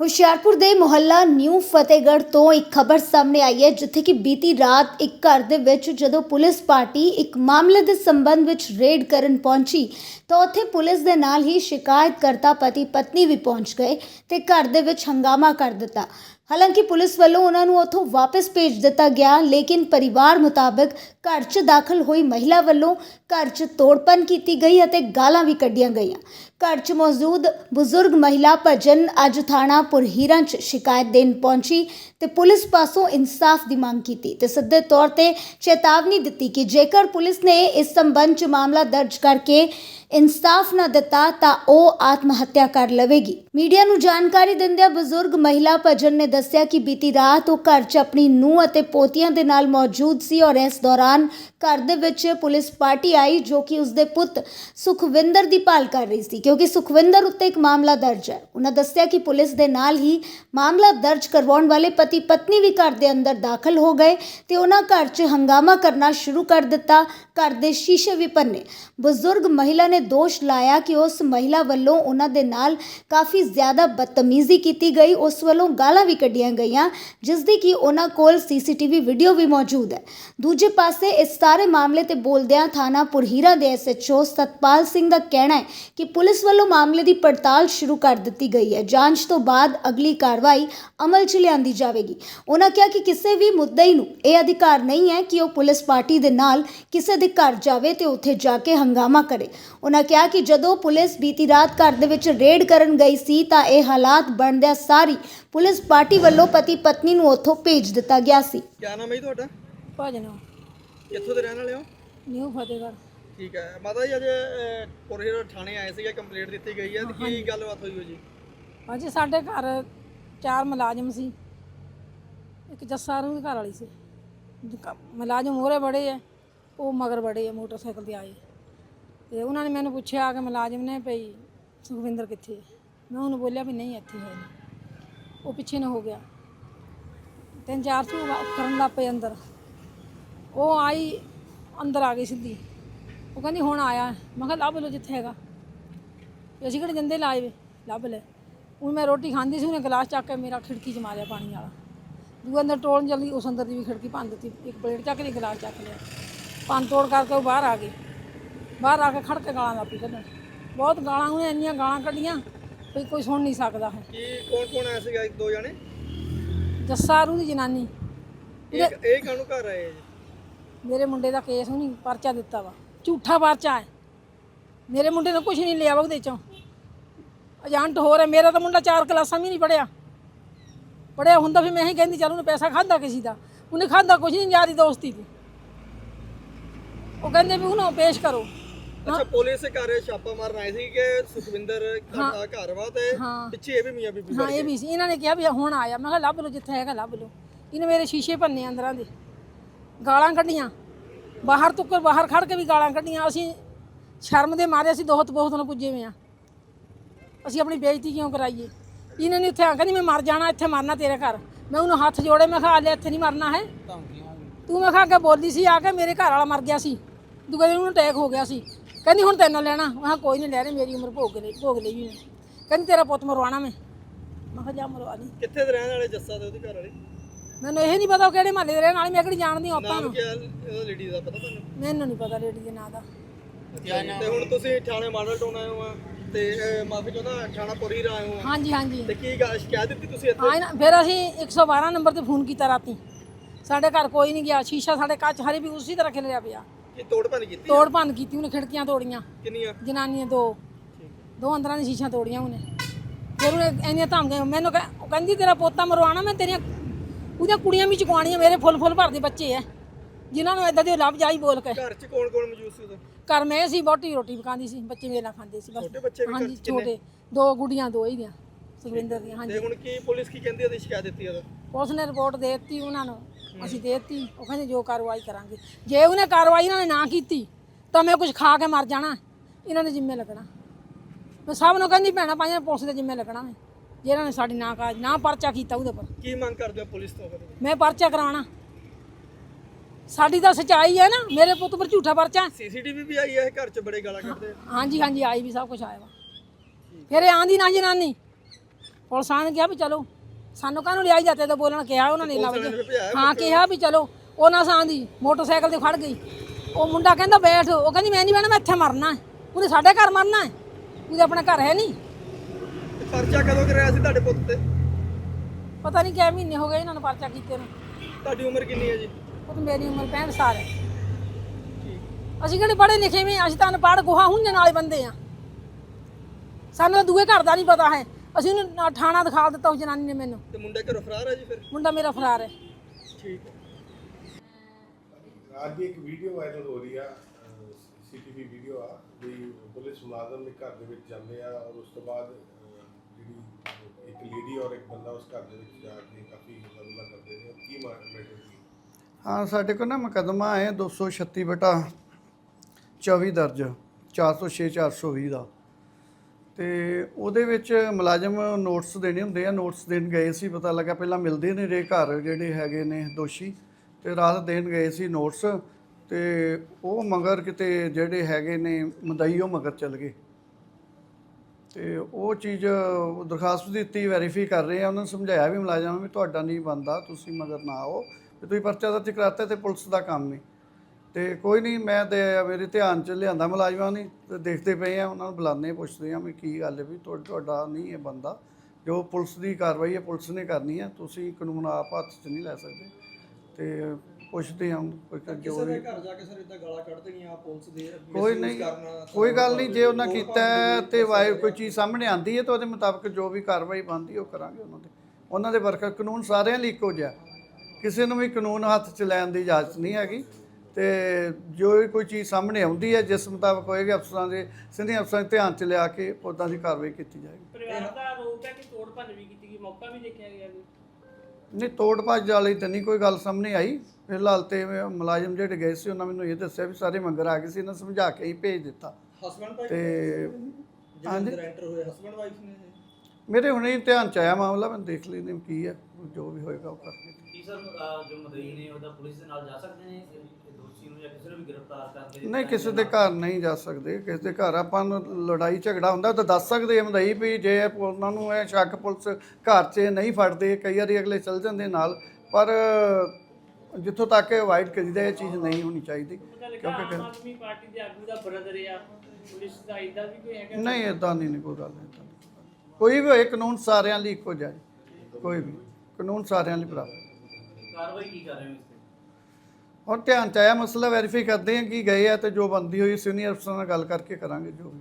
ਹੁਸ਼ਿਆਰਪੁਰ ਦੇ ਮੁਹੱਲਾ ਨਿਊ ਫਤਿਹਗੜ੍ਹ ਤੋਂ ਇੱਕ ਖਬਰ ਸਾਹਮਣੇ ਆਈ ਹੈ, ਜਿੱਥੇ ਕਿ ਬੀਤੀ ਰਾਤ ਇੱਕ ਘਰ ਦੇ ਵਿੱਚ ਜਦੋਂ ਪੁਲਿਸ ਪਾਰਟੀ ਇੱਕ ਮਾਮਲੇ ਦੇ ਸੰਬੰਧ ਵਿੱਚ ਰੇਡ ਕਰਨ ਪਹੁੰਚੀ, ਤਾਂ ਉੱਥੇ ਪੁਲਿਸ ਦੇ ਨਾਲ ਹੀ ਸ਼ਿਕਾਇਤਕਰਤਾ ਪਤੀ ਪਤਨੀ ਵੀ ਪਹੁੰਚ ਗਏ ਤੇ ਘਰ ਦੇ ਵਿੱਚ ਹੰਗਾਮਾ ਕਰ ਦਿੱਤਾ। ਹਾਲਾਂਕਿ ਪੁਲਿਸ ਵੱਲੋਂ ਉਹਨਾਂ ਨੂੰ ਉੱਥੋਂ ਵਾਪਸ ਭੇਜ ਦਿੱਤਾ ਗਿਆ, ਲੇਕਿਨ ਪਰਿਵਾਰ ਮੁਤਾਬਕ ਘਰ 'ਚ ਦਾਖਲ ਹੋਈ ਮਹਿਲਾ ਵੱਲੋਂ ਘਰ 'ਚ ਤੋੜਪਨ ਕੀਤੀ ਗਈ ਅਤੇ ਗਾਲਾਂ ਵੀ ਕੱਢੀਆਂ ਗਈਆਂ। ਘਰ 'ਚ ਮੌਜੂਦ ਬਜ਼ੁਰਗ ਮਹਿਲਾ ਭਜਨ ਅੱਜ ਥਾਣਾ ਪੁਰਹੀਰਾਂ 'ਚ ਸ਼ਿਕਾਇਤ ਦੇਣ ਪਹੁੰਚੀ ਤੇ ਪੁਲਿਸ ਪਾਸੋਂ ਇਨਸਾਫ ਦੀ ਮੰਗ ਕੀਤੀ ਤੇ ਸਿੱਧੇ ਤੌਰ ਤੇ ਚੇਤਾਵਨੀ ਦਿੱਤੀ ਕਿ ਜੇਕਰ ਪੁਲਿਸ ਨੇ ਇਸ ਸੰਬੰਧ 'ਚ ਮਾਮਲਾ ਦਰਜ ਕਰਕੇ ਇਨਸਾਫ ਨਾ ਦਿੱਤਾ ਤਾਂ ਉਹ ਆਤਮ ਹੱਤਿਆ ਕਰ ਲਵੇਗੀ। ਮੀਡੀਆ ਨੂੰ ਜਾਣਕਾਰੀ ਦਿੰਦਿਆਂ ਬਜ਼ੁਰਗ ਮਹਿਲਾ ਭਜਨ ਨੇ ਦੱਸਿਆ ਕਿ ਬੀਤੀ ਰਾਤ ਉਹ ਘਰ 'ਚ ਆਪਣੀ ਨੂੰਹ ਅਤੇ ਪੋਤੀਆਂ ਦੇ ਨਾਲ ਮੌਜੂਦ ਸੀ ਔਰ ਇਸ ਦੌਰਾਨ ਘਰ ਦੇ ਵਿੱਚ ਪੁਲਿਸ ਪਾਰਟੀ ਆਈ ਜੋ ਕਿ ਉਸਦੇ ਪੁੱਤ ਸੁਖਵਿੰਦਰ ਦੀ ਭਾਲ ਕਰ ਰਹੀ ਸੀ ਕਿਉਂਕਿ ਸੁਖਵਿੰਦਰ ਉੱਤੇ ਇੱਕ ਮਾਮਲਾ ਦਰਜ ਹੈ। ਉਹਨਾਂ ਦੱਸਿਆ ਕਿ ਪੁਲਿਸ ਦੇ ਨਾਲ ਹੀ ਮਾਮਲਾ ਦਰਜ ਕਰਵਾਉਣ ਵਾਲੇ ਪਤੀ ਪਤਨੀ ਵੀ ਘਰ ਦੇ ਅੰਦਰ ਦਾਖਲ ਹੋ ਗਏ ਤੇ ਉਹਨਾਂ ਘਰ 'ਚ ਹੰਗਾਮਾ ਕਰਨਾ ਸ਼ੁਰੂ ਕਰ ਦਿੱਤਾ। ਘਰ ਦੇ ਸ਼ੀਸ਼ੇ ਵੀ ਭੰਨੇ। ਬਜ਼ੁਰਗ ਮਹਿਲਾ ਨੇ ਦੋਸ਼ ਲਾਇਆ ਕਿ ਉਸ ਮਹਿਲਾ ਵੱਲੋਂ ਉਹਨਾਂ ਦੇ ਨਾਲ ਕਾਫੀ ਜ਼ਿਆਦਾ ਬਦਤਮੀਜ਼ੀ ਕੀਤੀ ਗਈ, ਉਸ ਵੱਲੋਂ ਗਾਲਾਂ ਵੀ ਕੱਢੀਆਂ ਗਈਆਂ ਜਿਸ ਦੀ ਕਿ ਉਹਨਾਂ ਕੋਲ ਸੀਸੀਟੀਵੀ ਵੀਡੀਓ ਵੀ ਮੌਜੂਦ ਹੈ। ਦੂਜੇ ਪਾਸੇ ਇਸ ਸਾਰੇ ਮਾਮਲੇ ਤੇ ਬੋਲਦਿਆਂ ਥਾਣਾ ਪੁਰਹੀਰਾ ਦੇ ਐਸਐਚਓ ਸਤਪਾਲ ਸਿੰਘ ਦਾ ਕਹਿਣਾ ਹੈ ਕਿ ਪੁਲਿਸ ਵੱਲੋਂ ਮਾਮਲੇ ਦੀ ਪੜਤਾਲ ਸ਼ੁਰੂ ਕਰ ਦਿੱਤੀ ਗਈ ਹੈ। ਜਾਂਚ ਤੋਂ ਬਾਅਦ ਅਗਲੀ ਕਾਰਵਾਈ ਅਮਲ 'ਚ ਲਿਆਂਦੀ ਜਾਵੇਗੀ। ਉਹਨਾਂ ਕਿਹਾ ਕਿ ਕਿਸੇ ਵੀ ਮੁੱਦਈ ਨੂੰ ਇਹ ਅਧਿਕਾਰ ਨਹੀਂ ਹੈ ਕਿ ਉਹ ਪੁਲਿਸ ਪਾਰਟੀ ਦੇ ਨਾਲ ਕਿਸੇ ਦੇ ਘਰ ਜਾਵੇ ਤੇ ਉੱਥੇ ਜਾ ਕੇ ਹੰਗਾਮਾ ਕਰੇ। ਉਹਨਾਂ ਕਿਹਾ ਕਿ ਜਦੋਂ ਪੁਲਿਸ ਬੀਤੀ ਰਾਤ ਘਰ ਦੇ ਵਿੱਚ ਰੇਡ ਕਰਨ ਗਈ ਸੀ ਤਾਂ ਇਹ ਹਾਲਾਤ ਬਣਦਿਆਂ ਸਾਰੀ ਪੁਲਿਸ ਪਾਰਟੀ ਵੱਲੋਂ ਪਤੀ ਪਤਨੀ ਨੂੰ ਉੱਥੋਂ ਭੇਜ ਦਿੱਤਾ ਗਿਆ ਸੀ। ਕਿਆ ਨਾਮ ਹੈ ਜੀ ਤੁਹਾਡਾ? ਭਜਨ ਕਿੱਥੋਂ ਦੇ ਰਹਿਣ ਵਾਲੇ ਹੋ? ਨਿਊ ਫਤਿਹਗੜ੍ਹ। ਠੀਕ ਹੈ। ਮਾਤਾ ਜੀ ਅੱਜ ਪੁਰਹੀਰ ਥਾਣੇ ਆਏ ਸੀਗੇ ਕੰਪਲੇਂਟ ਦਿੱਤੀ ਗਈ ਹੈ। ਤੇ ਕੀ ਗੱਲਬਾਤ ਹੋਈ ਹੋ ਜੀ? ਅੱਜ ਸਾਡੇ ਘਰ ਚਾਰ ਮੁਲਾਜ਼ਮ ਸੀ। ਇੱਕ ਜੱਸਾ ਨੂੰ ਘਰ ਵਾਲੀ ਸੀ। ਮੁਲਾਜ਼ਮ ਮੋਰੇ ਬੜੇ ਐ ਉਹ ਮਗਰ ਬੜੇ ਐ ਮੋਟਰਸਾਈਕਲ ਤੇ ਆਏ। ਤੇ ਉਹਨਾਂ ਨੇ ਮੈਨੂੰ ਪੁੱਛਿਆ ਕਿ ਮੁਲਾਜ਼ਮ ਨੇ ਭਈ ਸੁਖਵਿੰਦਰ ਕਿੱਥੇ ਹੈ? ਮੈਂ ਉਹਨੂੰ ਬੋਲਿਆ ਵੀ ਨਹੀਂ, ਇੱਥੇ ਹੈ ਨਹੀਂ। ਉਹ ਪਿੱਛੇ ਨੂੰ ਹੋ ਗਿਆ। ਤਿੰਨ ਚਾਰ ਸੂ ਕਰਨ ਲੱਗ ਪਏ ਅੰਦਰ। ਉਹ ਆਈ, ਅੰਦਰ ਆ ਗਈ ਸਿੱਧੀ। ਉਹ ਕਹਿੰਦੀ, ਹੁਣ ਆਇਆ ਮੈਂ ਕਿਹਾ, ਲੱਭ ਲਓ ਜਿੱਥੇ ਹੈਗਾ। ਤੇ ਅਸੀਂ ਕਿਹੜੇ ਜੰਦੇ ਲਾਏ ਵੇ? ਲੱਭ ਲੈ। ਹੁਣ ਮੈਂ ਰੋਟੀ ਖਾਂਦੀ ਸੀ, ਉਹਨੇ ਗਲਾਸ ਚੱਕ ਕੇ ਮੇਰਾ ਖਿੜਕੀ 'ਚ ਮਾਰਿਆ ਪਾਣੀ ਵਾਲਾ। ਦੂਆ ਅੰਦਰ ਟੋਲਣ ਜਲਦੀ ਉਸ ਅੰਦਰ ਦੀ ਵੀ ਖਿੜਕੀ ਭੰਨ ਦਿੱਤੀ। ਇੱਕ ਪਲੇਟ ਚੱਕ ਲਈ, ਗਲਾਸ ਚੱਕ ਲਿਆ। ਭੰਨ ਤੋੜ ਕਰਕੇ ਉਹ ਬਾਹਰ ਆ ਗਈ ਬਾਹਰ ਆ ਕੇ ਖੜ ਕੇ ਗਾਲਾਂ ਲੱਪੀ ਕੱਢਣ ਬਹੁਤ ਗਾਲਾਂ ਉਹਨੇ ਇੰਨੀਆਂ ਗਾਲਾਂ ਕੱਢੀਆਂ ਵੀ ਕੋਈ ਸੁਣ ਨਹੀਂ ਸਕਦਾ ਹੈ ਕੀ ਕੌਣ ਕੌਣ ਆਇਆ ਸੀਗਾ ਇੱਕ ਦੋ ਜਣੇ? ਜੱਸਾ ਰੂ ਦੀ ਜਨਾਨੀ। ਇਹ ਇਹ ਕਾਹਨੂੰ ਘਰ ਆਏ ਜੀ? ਮੇਰੇ ਮੁੰਡੇ ਦਾ ਕੇਸ ਉਹਨੇ ਪਰਚਾ ਦਿੱਤਾ ਵਾ। ਝੂਠਾ ਪਰਚਾ ਹੈ। ਮੇਰੇ ਮੁੰਡੇ ਨੇ ਕੁਝ ਨਹੀਂ ਲਿਆ ਵਾ ਉਹਦੇ ਚੋਂ। ਏਜੰਟ ਹੋਰ ਹੈ ਮੇਰਾ ਤਾਂ ਮੁੰਡਾ ਚਾਰ ਕਲਾਸਾਂ ਵੀ ਨਹੀਂ ਪੜਿਆ ਪੜਿਆ ਹੁੰਦਾ ਵੀ ਮੈਂ ਹੀ ਕਹਿੰਦੀ ਚੱਲ ਉਹਨੇ ਪੈਸਾ ਖਾਦਾ ਕਿਸੇ ਦਾ। ਉਹਨੇ ਖਾਦਾ ਕੁਝ ਨਹੀਂ ਯਾਰੀ ਦੋਸਤੀ ਦੀ ਉਹ ਕਹਿੰਦੇ ਵੀ ਉਹਨੂੰ ਪੇਸ਼ ਕਰੋ। ਅੱਛਾ ਪੁਲਿਸ ਘਰ ਛਾਪਾ ਮਾਰਨ ਆਏ ਸੀ ਕਿ ਸੁਖਵਿੰਦਰ ਦਾ ਘਰ ਵਾ ਤੇ। ਪਿੱਛੇ ਇਹ ਵੀ ਮੀਆਂ ਬੀਬੀ ਹਾਂ ਇਹ ਵੀ ਸੀ। ਇਹਨਾਂ ਨੇ ਕਿਹਾ ਵੀ ਹੁਣ ਆਇਆ। ਮੈਂ ਕਿਹਾ ਲੱਭ ਲਓ ਜਿੱਥੇ ਹੈਗਾ ਲੱਭ ਲਓ। ਇਹਨੇ ਮੇਰੇ ਸ਼ੀਸ਼ੇ ਭੰਨੇ ਅੰਦਰਾਂ ਦੇ। ਗਾਲਾਂ ਕੱਢੀਆਂ। ਬਾਹਰ ਤੋਂ ਬਾਹਰ ਖੜ ਕੇ ਵੀ ਗਾਲਾਂ ਕੱਢੀਆਂ। ਅਸੀਂ ਸ਼ਰਮ ਦੇ ਮਾਰੇ ਅਸੀਂ ਦੋਹਤ ਬਹੁਤ ਨੂੰ ਪੁੱਜੇ ਹੋਏ ਆ ਅਸੀਂ ਆਪਣੀ ਬੇਇੱਜ਼ਤੀ ਕਿਉਂ ਕਰਾਈਏ? ਇਹਨੇ ਨੇ ਉੱਥੇ ਆ ਕਹਿੰਦੀ ਮੈਂ ਮਰ ਜਾਣਾ ਇੱਥੇ ਮਰਨਾ ਤੇਰੇ ਘਰ। ਮੈਂ ਉਹਨੂੰ ਹੱਥ ਜੋੜੇ ਮੈਂ ਕਿਹਾ ਲੈ ਇੱਥੇ ਨਹੀਂ ਮਰਨਾ ਹੈ। ਤੂੰ ਮੈਂ ਕਿਹਾ ਅੱਗੇ ਬੋਲੀ ਸੀ ਆ ਕੇ ਮੇਰੇ ਘਰ ਵਾਲਾ ਮਰ ਗਿਆ ਸੀ। ਦੂਜੇ ਦਿਨ ਉਹਨੂੰ ਅਟੈਕ ਹੋ ਗਿਆ ਸੀ। ਕਹਿੰਦੀ ਹੁਣ ਤੈਨੂੰ ਲੈਣਾ। ਮੈਂ ਕਿਹਾ ਕੋਈ ਨਹੀਂ ਲੈ ਰਹੇ ਮੇਰੀ ਉਮਰ ਭੋਗ ਲਈ ਭੋਗ ਲਈ ਵੀ ਮੈਂ। ਕਹਿੰਦੀ ਤੇਰਾ ਪੁੱਤ ਮਰਵਾਣਾ ਮੈਂ। ਮੈਂ ਕਿਹਾ ਜਾ ਮਰਵਾ ਲਈ। ਕਿੱਥੇ ਦੇ ਰਹਿਣ ਵਾਲੇ ਜੱਸਾ ਤੇ ਉਹਦੀ ਘਰ ਵਾਲੀ? ਮੈਨੂੰ ਇਹ ਨਹੀਂ ਪਤਾ ਉਹ ਕਿਹੜੇ ਮਹੱਲੇ ਦੇ ਰਹਿਣ ਵਾਲੀ ਮੈਂ ਕਿਹੜੀ ਜਾਣਦੀ ਹਾਂ ਆਪਾਂ ਨਾਮ ਨੂੰ। ਕੀ ਹੈ ਉਹਦਾ ਲੇਡੀ ਦਾ ਪਤਾ ਤੁਹਾਨੂੰ? ਮੈਨੂੰ ਨਹੀਂ ਪਤਾ ਲੇਡੀ ਦੇ ਨਾਂ ਦਾ। ਤੇ ਹੁਣ ਤੁਸੀਂ ਥਾਣੇ ਮਾਡਲ ਟਾਊਨ ਆਏ ਹੋ ਆ ਤੇ ਮਾਫੀ ਚਾਹੁੰਦਾ ਥਾਣਾ ਪੁਰਹੀਰ ਆਏ ਹੋ ਆ। ਹਾਂਜੀ ਹਾਂਜੀ। ਤੇ ਕੀ ਗੱਲ ਸ਼ਿਕਾਇਤ ਦਿੱਤੀ ਤੁਸੀਂ ਇੱਥੇ? ਹਾਂ ਨਾ ਫਿਰ ਅਸੀਂ 112 ਨੰਬਰ ਤੇ ਫੋਨ ਕੀਤਾ ਰਾਤੀ। ਸਾਡੇ ਘਰ ਕੋਈ ਨਹੀਂ ਗਿਆ ਸ਼ੀਸ਼ਾ ਸਾਡੇ ਕੱਚ ਹਰੇ ਵੀ ਉਸੇ ਤਰ੍ਹਾਂ ਖਿਲਰਿਆ ਪਿਆ। ਤੋੜ ਭੰਨ ਕੀਤੀ ਤੋੜ ਭੰਨ ਕੀਤੀ ਉਹਨੇ ਖਿੜਕੀਆਂ ਤੋੜੀਆਂ। ਕਿੰਨੀਆਂ? ਜਨਾਨੀਆਂ ਦੋ। ਦੋ ਅੰਦਰਾਂ ਦੀ ਸ਼ੀਸ਼ਾ ਤੋੜੀਆਂ ਉਹਨੇ। ਫਿਰ ਉਹਨੇ ਇੰਨੀਆਂ ਧਮਕੀਆਂ ਮੈਨੂੰ ਕਹਿ- ਉਹ ਕਹਿੰਦੀ ਤੇਰਾ ਪੋਤਾ ਮਰਵਾਣਾ ਮੈਂ ਤੇਰੀਆਂ ਉਹਦੀਆਂ ਕੁੜੀਆਂ ਵੀ ਚੁਕਵਾਉਣੀਆਂ ਮੇਰੇ ਫੁੱਲ ਫੁੱਲ ਭਰਦੇ ਬੱਚੇ ਐ। ਜਿਨ੍ਹਾਂ ਨੂੰ ਇਦਾਂ ਦੇ ਲੱਭ ਜਾਈ ਬੋਲ ਕੇ। ਘਰ 'ਚ ਕੌਣ ਕੌਣ ਮੌਜੂਦ ਸੀ ਉਦੋਂ? ਘਰ ਮੈਂ ਸੀ ਬਹੁਤੀ ਰੋਟੀ ਪਕਾਉਂਦੀ ਸੀ ਬੱਚੇ ਮੇਰੇ ਨਾਲ ਖਾਂਦੇ ਸੀ ਬਸ। ਛੋਟੇ ਬੱਚੇ ਵੀ ਘਰ ਹਾਂਜੀ 'ਚ ਕਿੰਨੇ? ਛੋਟੇ। ਦੋ ਗੁੱਡੀਆਂ ਦੋ ਹੀ ਦੀਆਂ ਸੁਖਵਿੰਦਰ ਦੀਆਂ ਹਾਂਜੀ। ਤੇ ਹੁਣ ਕੀ ਪੁਲਿਸ ਕੀ ਕਹਿੰਦੀ ਹੈ ਉਹਦੀ ਸ਼ਿਕਾਇਤ ਦਿੱਤੀ ਉਹਦਾ ਪੁਲਿਸ ਨੇ ਰਿਪੋਰਟ ਦੇ ਦਿੱਤੀ ਉਹਨਾਂ ਨੂੰ। ਅਸੀਂ ਦੇ ਦਿੱਤੀ। ਉਹ ਕਹਿੰਦੇ ਜੋ ਕਾਰਵਾਈ ਕਰਾਂਗੇ। ਜੇ ਉਹਨੇ ਕਾਰਵਾਈ ਇਹਨਾਂ ਨੇ ਨਾ ਕੀਤੀ ਤਾਂ ਮੈਂ ਕੁਝ ਖਾ ਕੇ ਮਰ ਜਾਣਾ। ਇਹਨਾਂ ਦੇ ਜਿੰਮੇ ਲੱਗਣਾ। ਮੈਂ ਸਭ ਨੂੰ ਕਹਿੰਦੀ ਭੈਣਾ ਪਾਈਆਂ ਪੁਲਿਸ ਦੇ ਜਿੰਮੇ ਲੱਗਣਾ ਮੈਂ। ਜੇ ਇਹਨਾਂ ਨੇ ਸਾਡੀ ਨਾ ਕਾਜ ਨਾ ਪਰਚਾ ਕੀਤਾ ਉਹਦੇ ਪਰ ਕੀ ਮੰਗ ਕਰਦੇ ਹੋ ਪੁਲਿਸ ਤੋਂ ਮੈਂ ਪਰਚਾ ਕਰਾਉਣਾ। ਸਾਡੀ ਤਾਂ ਸਚਾਈ ਹੈ ਨਾ। ਮੇਰੇ ਪੁੱਤ ਪਰ ਝੂਠਾ ਪਰਚਾ। ਸੀਸੀਟੀਵੀ ਵੀ ਆਈ ਹੈ ਇਹ ਘਰ 'ਚ ਬੜੇ ਗਾਲਾਂ ਕੱਢਦੇ। ਹਾਂਜੀ ਹਾਂਜੀ ਆਈ ਵੀ ਸਭ ਕੁਝ ਆਇਆ ਵਾ। ਫਿਰ ਇਹ ਆਂਦੀ ਨਾ ਜਨਾਨੀ ਪੁਲਿਸ ਨੇ ਕਿਹਾ ਵੀ ਚਲੋ। ਸਾਨੂੰ ਕਾਹਨੂੰ ਲਿਆਈ ਜਾਂਦੇ ਤਾਂ ਬੋਲਣ ਕਿਹਾ ਉਹਨਾਂ ਨੇ ਭਜਾਇਆ ਹਾਂ ਕਿਹਾ ਵੀ ਚਲੋ ਉਹਨਾਂ ਸਾਂ ਦੀ ਮੋਟਰਸਾਈਕਲ ਤੇ ਖੜ ਗਈ। ਉਹ ਮੁੰਡਾ ਕਹਿੰਦਾ ਬੈਠ ਉਹ ਕਹਿੰਦੀ ਮੈਂ ਨਹੀਂ ਬਹਿਣਾ ਮੈਂ ਇੱਥੇ ਮਰਨਾ ਹੈ। ਉਹਨੇ ਸਾਡੇ ਘਰ ਮਰਨਾ ਹੈ। ਉਹਦੇ ਆਪਣੇ ਘਰ ਹੈ ਨਹੀਂ ਪਰਚਾ ਕਦੋਂ ਕਰਿਆ ਸੀ ਤੁਹਾਡੇ ਪੁੱਤ ਤੇ? ਪਤਾ ਨਹੀਂ ਕਿੰਨੇ ਮਹੀਨੇ ਹੋ ਗਏ ਇਹਨਾਂ ਨੂੰ ਪਰਚਾ ਕੀਤੇ ਨੂੰ। ਤੁਹਾਡੀ ਉਮਰ ਕਿੰਨੀ ਹੈ ਜੀ? ਉਹ ਤੇ ਮੇਰੀ ਉਮਰ 65 ਸਾਲ ਹੈ। ਅਸੀਂ ਕਿਹੜੇ ਪੜ੍ਹੇ ਲਿਖੇ ਵੀ ਅਸੀਂ ਤਾਂ ਅਨਪੜ੍ਹ ਗੁਹਾ ਹੁੰਜਣ ਵਾਲੇ ਬੰਦੇ ਆ। ਸਾਨੂੰ ਤਾਂ ਦੂਏ ਘਰ ਦਾ ਨਹੀਂ ਪਤਾ ਹੈ। ਅਸੀਂ ਉਹਨੂੰ ਨਾ ਥਾਣਾ ਦਿਖਾ ਦਿੱਤਾ ਉਸ ਜਨਾਨੀ ਨੇ ਮੈਨੂੰ। ਤੇ ਮੁੰਡੇ ਘਰੋਂ ਫਰਾਰ ਹੈ ਜੀ ਫਿਰ? ਮੁੰਡਾ ਮੇਰਾ ਫਰਾਰ ਹੈ। ਠੀਕ ਹੈ। ਅੱਜ ਇੱਕ ਵੀਡੀਓ ਵਾਇਰਲ ਹੋ ਰਹੀ ਆ ਸੀਟੀਵੀ ਵੀਡੀਓ ਆ ਵੀ ਪੁਲਿਸ ਮੁਲਾਜ਼ਮ ਦੇ ਘਰ ਦੇ ਵਿੱਚ ਜਾਂਦੇ ਆ ਔਰ ਉਸ ਤੋਂ ਬਾਅਦ ਅਹ, ਜਿਹੜੀ ਇੱਕ ਲੇਡੀ ਔਰ ਇੱਕ ਬੰਦਾ ਉਸ ਘਰ ਦੇ ਵਿੱਚ ਜਾ ਕੇ ਕਾਫੀ ਹਮਲਾ ਕਰਦੇ ਨੇ ਕੀ ਮੈਟਰ ਕੀ? ਹਾਂ ਸਾਡੇ ਕੋਲ ਨਾ ਮੁਕੱਦਮਾ ਹੈ 236 ਬਟਾ 24 ਦਰਜ 406 420 ਦਾ। ਤੇ ਉਹਦੇ ਵਿੱਚ ਮੁਲਾਜ਼ਮ ਨੋਟਸ ਦੇਣੇ ਹੁੰਦੇ ਆ, ਨੋਟਸ ਦੇਣ ਗਏ ਸੀ, ਪਤਾ ਲੱਗਾ ਪਹਿਲਾਂ ਮਿਲਦੇ ਨੇ ਰੇ ਘਰ ਜਿਹੜੇ ਹੈਗੇ ਨੇ ਦੋਸ਼ੀ, ਤੇ ਰਾਤ ਦੇਣ ਗਏ ਸੀ ਨੋਟਸ, ਤੇ ਉਹ ਮਗਰ ਕਿਤੇ ਜਿਹੜੇ ਹੈਗੇ ਨੇ ਮਦਈ, ਉਹ ਮਗਰ ਚਲ ਗਏ। ਤੇ ਉਹ ਚੀਜ਼ ਦਰਖਾਸਤ ਦਿੱਤੀ, ਵੈਰੀਫਾਈ ਕਰ ਰਹੇ ਆ, ਉਹਨਾਂ ਨੂੰ ਸਮਝਾਇਆ ਵੀ ਮੁਲਾਜ਼ਮ ਵੀ ਤੁਹਾਡਾ ਨਹੀਂ ਬੰਦਾ ਤੁਸੀਂ ਮਗਰ ਨਾ ਆਓ, ਵੀ ਤੁਸੀਂ ਪਰਚਾ ਦਰਜ ਕਰਾਤਾ ਤੇ ਪੁਲਿਸ ਦਾ ਕੰਮ ਨਹੀਂ। ਤੇ ਕੋਈ ਨਹੀਂ ਮੈਂ ਤੇ ਮੇਰੇ ਧਿਆਨ ਚ ਲਿਆਂਦਾ ਮੁਲਾਜ਼ਮਾਂ ਨੇ ਤੇ ਦੇਖਦੇ ਪਏ ਆ ਉਹਨਾਂ ਨੂੰ ਬੁਲਾਉਂਦੇ ਪੁੱਛਦੇ ਆ ਵੀ ਕੀ ਗੱਲ ਹੈ ਵੀ ਤੁਹਾ- ਤੁਹਾਡਾ ਨਹੀਂ ਇਹ ਬੰਦਾ। ਜੋ ਪੁਲਿਸ ਦੀ ਕਾਰਵਾਈ ਹੈ ਪੁਲਿਸ ਨੇ ਕਰਨੀ ਹੈ ਤੁਸੀਂ ਕਾਨੂੰਨ ਆਪ ਹੱਥ 'ਚ ਨਹੀਂ ਲੈ ਸਕਦੇ। ਤੇ ਪੁੱਛਦੇ ਆ ਕੋਈ ਜੋ ਕਿਸੇ ਵੀ। ਘਰ ਜਾ ਕੇ ਸਰ ਇਦਾਂ ਗਾਲਾਂ ਕੱਢ ਦੇਣੀਆਂ ਪੁਲਿਸ ਦੇ ਕੋਈ misuse ਨਹੀਂ ਕਰਨਾ, ਕੋਈ ਗੱਲ ਨਹੀਂ ਜੇ ਉਹਨਾਂ ਹੋਰ ਕੀਤਾ ਹੈ ਤੇ ਵਾਏ ਕੋਈ ਚੀਜ਼ ਸਾਹਮਣੇ ਆਂਦੀ ਹੈ ਤਾਂ ਉਹਦੇ ਮੁਤਾਬਕ ਜੋ ਵੀ ਕਾਰਵਾਈ ਬਣਦੀ ਉਹ ਕਰਾਂਗੇ ਉਹਨਾਂ ਦੇ ਉਹਨਾਂ ਦੇ ਵਰਕਰ ਕਾਨੂੰਨ ਸਾਰਿਆਂ ਲਈ ਇੱਕੋ ਜਿਹਾ। ਕਿਸੇ ਨੂੰ ਵੀ ਕਾਨੂੰਨ ਹੱਥ 'ਚ ਲੈਣ ਦੀ ਇਜਾਜ਼ਤ ਨਹੀਂ ਹੈਗੀ। ਤੇ ਜੋ ਵੀ ਕੋਈ ਚੀਜ਼ ਸਾਹਮਣੇ ਆਉਂਦੀ ਹੈ ਜਿਸ ਮੁਤਾਬਕ ਹੋਏਗੀ ਅਫਸਰਾਂ ਦੇ ਸੀਨੀਅਰ ਅਫਸਰਾਂ ਦੇ ਧਿਆਨ 'ਚ ਲਿਆ ਕੇ ਉੱਦਾਂ ਦੀ ਕਾਰਵਾਈ ਕੀਤੀ ਜਾਏਗੀ। ਪਰਿਵਾਰ ਦਾ ਆਰੋਪ ਹੈ ਕਿ ਤੋੜ ਭੰਨ ਵੀ ਕੀਤੀ ਗਈ ਮੌਕਾ ਵੀ ਦੇਖਿਆ ਗਿਆ ਜੀ। ਨਹੀਂ ਤੋੜ ਭੱਜ ਵਾਲੀ ਤਾਂ ਨਹੀਂ ਕੋਈ ਗੱਲ ਸਾਹਮਣੇ ਆਈ। ਫਿਲਹਾਲ ਤੇ ਮੁਲਾਜ਼ਮ ਜਿਹੜੇ ਗਏ ਸੀ ਉਹਨਾਂ ਮੈਨੂੰ ਇਹ ਦੱਸਿਆ ਵੀ ਸਾਰੇ ਮੰਗਰ ਆ ਗਏ ਸੀ ਇਹਨਾਂ ਸਮਝਾ ਕੇ ਹੀ ਭੇਜ ਦਿੱਤਾ। ਹਸਬੰਡ ਵਾਈਫ ਤੇ ਜਿਹੜੇ ਅੰਦਰ ਐਂਟਰ ਹੋਏ ਹਸਬੰਡ ਵਾਈਫ ਨੇ ਇਹ? ਮੇਰੇ ਹੁਣੇ ਹੀ ਧਿਆਨ ਚ ਆਇਆ ਮਾਮਲਾ ਮੈਂ ਦੇਖ ਲੈਂਦੇ ਕੀ ਹੈ ਜੋ ਵੀ ਹੋਏਗਾ ਉਹ ਕਰਕੇ ਕੀ ਸਰ ਜੋ ਮਦਈ ਨੇ ਉਹਦਾ ਪੁਲਿਸ ਦੇ ਨਾਲ ਜਾ ਸਕਦੇ ਨੇ? ਨੂੰ ਜਾਂ ਕਿਸੇ ਨੂੰ ਵੀ ਗ੍ਰਿਫਤਾਰ ਕਰਦੇ ਨਹੀਂ ਕਿਸੇ ਦੇ ਘਰ ਨਹੀਂ ਜਾ ਸਕਦੇ ਕਿਸੇ ਦੇ ਘਰ ਆਪਾਂ ਨੂੰ ਲੜਾਈ ਝਗੜਾ ਹੁੰਦਾ ਤਾਂ ਦੱਸ ਸਕਦੇ ਹਾਂ ਮਦਈ ਵੀ ਜੇ ਉਹਨਾਂ ਨੂੰ ਇਹ ਸ਼ੱਕ ਪੁਲਿਸ ਘਰ 'ਚ ਨਹੀਂ ਫੜਦੇ ਕਈ ਵਾਰੀ ਅਗਲੇ ਚੱਲ ਜਾਂਦੇ ਨਾਲ ਪਰ ਜਿੱਥੋਂ ਤੱਕ ਅਵਾਇਡ ਕਰੀਦਾ ਇਹ ਚੀਜ਼ ਨਹੀਂ ਹੋਣੀ ਚਾਹੀਦੀ ਕਿਉਂਕਿ ਆਮ ਆਦਮੀ ਪਾਰਟੀ ਦੇ ਆਗੂ ਦਾ ਬ੍ਰਦਰ ਆ ਪੁਲਿਸ ਦਾ ਇਦਾਂ ਵੀ ਕੋਈ ਹੈਗਾ ਨਹੀਂ ਇਦਾਂ ਨਹੀਂ ਨਹੀਂ ਕੋਈ ਗੱਲ ਨਹੀਂ ਕੋਈ ਵੀ ਹੋਏ ਕਾਨੂੰਨ ਸਾਰਿਆਂ ਲਈ ਇੱਕੋ ਜਿਹਾ। ਕੋਈ ਵੀ ਕਾਨੂੰਨ ਸਾਰਿਆਂ ਲਈ ਬਰਾਬਰ ਕਾਰਵਾਈ ਕੀ ਕਰ ਰਹੇ ਹੋ ਇਸ ਤੇ ਹੁਣ ਧਿਆਨ ਚ ਆਇਆ ਮਸਲਾ ਵੈਰੀਫਾਈ ਕਰਦੇ ਹਾਂ ਕਿ ਗਏ ਆ ਤੇ ਜੋ ਬੰਦੀ ਹੋਈ ਸੀਨੀਅਰ ਅਫਸਰਾਂ ਨਾਲ ਗੱਲ ਕਰਕੇ ਕਰਾਂਗੇ ਜੋ ਵੀ